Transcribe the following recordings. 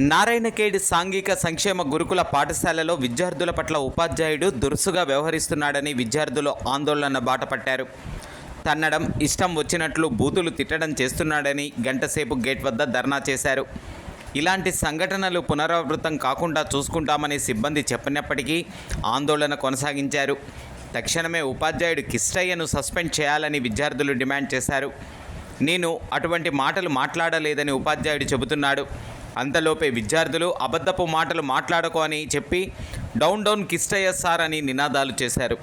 నారాయణఖేడ్ సాంఘిక సంక్షేమ గురుకుల పాఠశాలలో విద్యార్థుల పట్ల ఉపాధ్యాయుడు దురుసుగా వ్యవహరిస్తున్నాడని విద్యార్థులు ఆందోళన బాటపట్టారు తన్నడం ఇష్టం వచ్చినట్లు బూతులు తిట్టడం చేస్తున్నాడని గంటసేపు గేట్ వద్ద ధర్నా చేశారు. ఇలాంటి సంఘటనలు పునరావృతం కాకుండా చూసుకుంటామని సిబ్బంది చెప్పినప్పటికీ ఆందోళన కొనసాగించారు. తక్షణమే ఉపాధ్యాయుడు కిష్టయ్యను సస్పెండ్ చేయాలని విద్యార్థులు డిమాండ్ చేశారు. నేను అటువంటి మాటలు మాట్లాడలేదని ఉపాధ్యాయుడు చెబుతున్నాడు. అంతలోపే విద్యార్థులు అబద్ధపు మాటలు మాట్లాడకు అని చెప్పి డౌన్ డౌన్ కిష్టయ్య సార్ అని నినాదాలు చేశారు.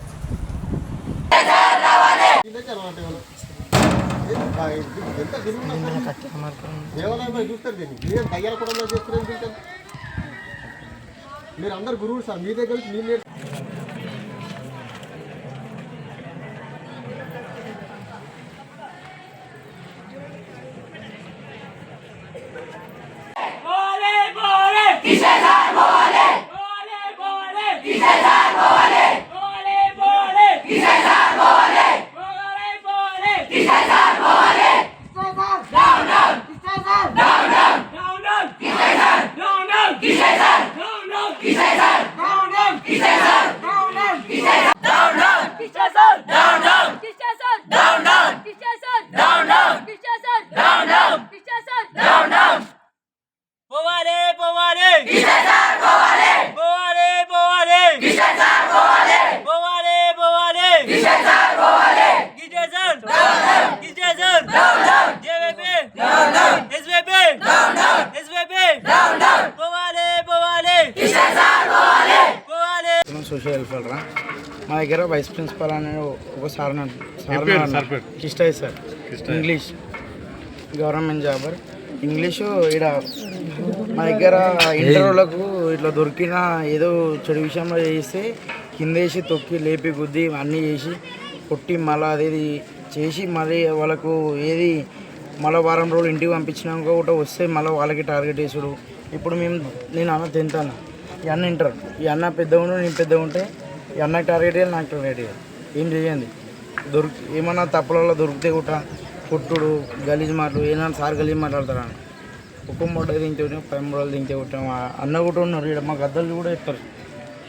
చూస్తారు మీరు అందరు గురువులు సార్ మీ దగ్గర మీరు సోషల్ వెల్ఫేర్ రా మా దగ్గర వైస్ ప్రిన్సిపల్ అనే ఒక sir. Sir. Kishtaiah sir. English. Government Jaber English ఇక్కడ మా దగ్గర ఇంటర్వ్యూలకు ఇట్లా దొరికిన ఏదో చెడు విషయంలో చేస్తే కిందేసి తొక్కి లేపి గుద్ది అన్నీ చేసి కొట్టి మళ్ళీ అదేది చేసి మళ్ళీ వాళ్ళకు ఏది మళ్ళీ వారం రోజులు ఇంటికి పంపించినాక కూడా వస్తే మళ్ళీ వాళ్ళకి టార్గెట్ చేసుడు. ఇప్పుడు మేము నేను అన్న అన్న. ఈ అన్న ఇంటర్. ఈ అన్న పెద్ద ఉండు నేను పెద్ద ఉంటే ఈ అన్నకి టార్గెట్ చేయాలి నాకు టార్గెట్ చేయాలి. ఏం చేయండి? దొరికి ఏమన్నా తప్పులలో దొరికితే కూడా కొట్టుడు గలీజ్ మాటలు ఏమన్నా సార్ గలీజ్ మాట్లాడతారా? ఒక్క మూట దించే పై మూడలు దించే కొట్టాం అన్న కూడా ఉన్నారు ఇక్కడ మా గద్దలు కూడా చెప్తారు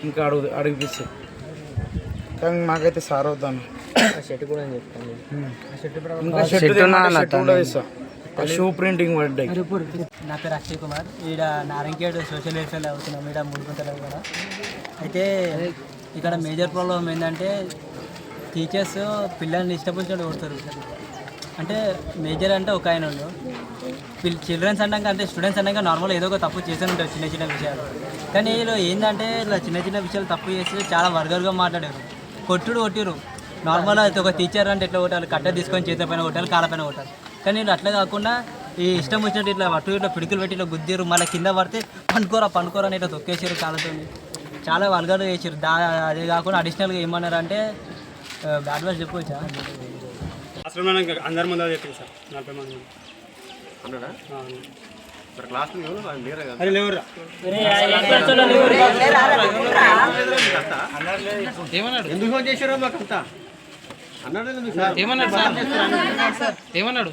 ఇంకా అడుగు అడిగిపిస్తే కానీ నాకైతే సార్ అవుతాను ఇంకా షర్ట్ తెమ్మన్నా షర్ట్ కూడా ఇస్తా ఆ షూ ప్రింటింగ్ పడ్డాయి. నా పేరు అక్షయ్ కుమార్. ఈడ నారంకేడ్ సోషల్ వెల్ఫేర్ అవుతున్నాం ఈడ మూడుకుంటలో కూడా. అయితే ఇక్కడ మేజర్ ప్రాబ్లం ఏంటంటే టీచర్స్ పిల్లల్ని ఇష్టపడినట్టు కొడతారు. అంటే మేజర్ అంటే ఒక ఆయన ఉండు. పిల్ చిల్డ్రన్స్ అన్నాక అంటే స్టూడెంట్స్ అన్నాక నార్మల్ ఏదో ఒక తప్పు చేసి ఉంటారు చిన్న చిన్న విషయాలు. కానీ వీళ్ళు ఏంటంటే ఇలా చిన్న చిన్న విషయాలు తప్పు చేసి చాలా వర్గర్గా మాట్లాడారు. కొట్టుడు కొట్టిరు. నార్మల్ అయితే ఒక టీచర్ అంటే ఎట్లా కొట్టాలి? కట్ట తీసుకొని చేత పైన కొట్టాలి కాళ్ళ పైన కొట్టాలి. కానీ వీళ్ళు అట్లా కాకుండా ఈ ఇష్టం వచ్చినట్టు ఇట్లా అటు ఇట్లా పిడికిలు పెట్టి ఇట్లా గుద్దిరు మళ్ళీ కింద పడితే పండుకోరా పండుకోరా అని ఇట్లా తొక్కేసారు కాళ్ళతో చాలా వల్గర్ చేసారు దా అదే కాకుండా అడిషనల్గా ఏమన్నారు అంటే బ్యాడ్ వర్డ్స్ చెప్పవచ్చా అసలు అందరి ముందు చెప్పింది సార్ నలభై మంది. అరే లేవురా ఎందుకు ఫోన్ చేశారో మాకు అంతా అన్నాడు సార్ ఏమన్నాడు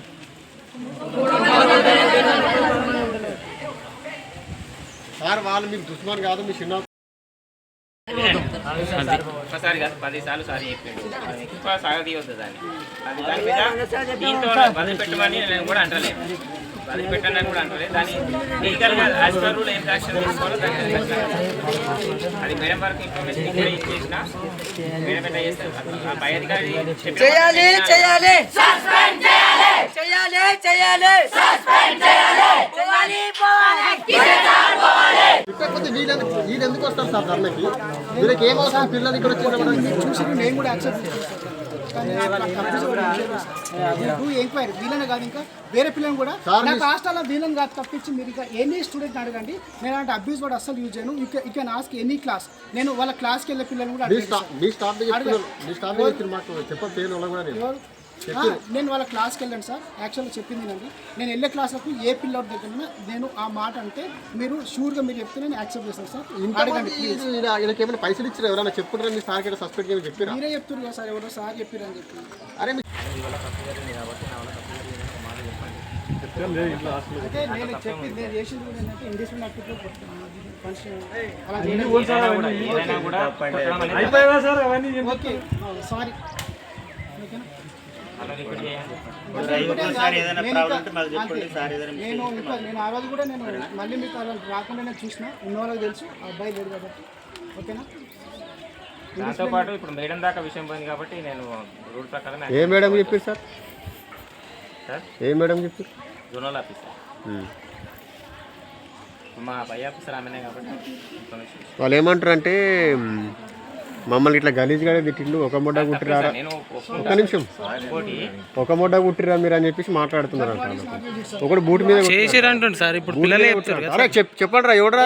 సార్ వాళ్ళు మీకు దుష్మాన్ కాదు మీ చిన్న ఒకసారి కాదు పది సార్లు సారి చెప్పాడు. దాన్ని. అది దాని మీద దీంతో వదిలిపెట్టమని నేను కూడా అంటలేదు. వదిలిపెట్టని కూడా అంటలేదు. దాన్ని లీగల్గా యాజ్ పర్ రూల్ ఏం యాక్షన్ తీసుకోవాలో దాన్ని అది మేడం వరకు ఇన్ఫర్మేషన్ ఇక్కడ ఇచ్చేసిన. మేడం ఎట్లా చేస్తారు? ఆ పై అధికారి చేయాలి చేయాలి. సస్పెండ్ చేయాలి చేయాలి. సస్పెండ్ చేయాలి. పోవాలి పోవాలి. ఇకపోతే వీళ్ళు వీళ్ళు ఎందుకు వస్తారు సార్ ధర్నకి వీళ్ళకి ఏం అవసరం? పిల్లలు ఇక్కడ వచ్చిన చూసి నేను కూడా యాక్సెప్ట్ చేస్తాను ఎంక్వైరీ వీళ్ళని కాదు ఇంకా. వేరే పిల్లలు కూడా నాకు హాస్టల్లో వీళ్ళని కాదు తప్పించి మీరు ఇంకా ఎనీ స్టూడెంట్ అడగండి. నేను అంటే అబ్యూస్ వర్డ్ అస్సలు యూజ్ చేయను. You can ask any class నేను వాళ్ళ క్లాస్కి వెళ్ళే పిల్లలు కూడా మీ నేను ఎవరు? ఆ, నేను వాళ్ళ క్లాస్కి వెళ్ళాను సార్. యాక్చువల్గా చెప్పింది అండి నేను వెళ్ళే క్లాస్లకు ఏ పిల్లడి దగ్గర నేను ఆ మాట అంటే మీరు షూర్గా మీరు చెప్తే నేను యాక్సెప్ట్ చేస్తాను సార్. అడగండి ఏమైనా పైసలు ఇచ్చారు? ఎవరైనా చెప్పుకుంటారా? మీ సార్ సస్పెండ్ చేయమని చెప్పారా? మీరే చెప్తున్నారు కదా సార్ ఎవరో సార్ చెప్పారని చెప్పి. అరే అయితే నేను చెప్పింది నేను చేసింది కూడా ఏంటంటే అప్పట్లో సారీ ఓకేనా నేను ఇంకా నేను ఆ రోజు కూడా నేను మళ్ళీ మీకు అలా రాకుండా నేను చూసిన. ఉన్న వాళ్ళకి తెలుసు అబ్బాయి లేడు కాబట్టి. ఓకేనా? దాంతో పాటు ఇప్పుడు మేడం దాకా విషయం పోయింది కాబట్టి నేను రూల్ ప్రకారం ఏ మేడం చెప్పారు సార్? సార్? ఏ మేడం చెప్పారు? Zonal officer. మా పై ఆఫీసర్ ఆమెనే కాబట్టి. వాళ్ళు ఏమంటారు అంటే మమ్మల్ని ఇట్లా గలీజ్గానే తిట్టిండు. ఒక ముడ్డ కుట్టిరారా? ఒక్క నిమిషం. ఒక ముడ్డ కుట్టిరా మీరు అని చెప్పేసి మాట్లాడుతున్నారు ఒకడు బూట్ మీద చేసిరంటుంది సార్ ఇప్పుడు పిల్లలే చెప్పండి రా ఎవడరా?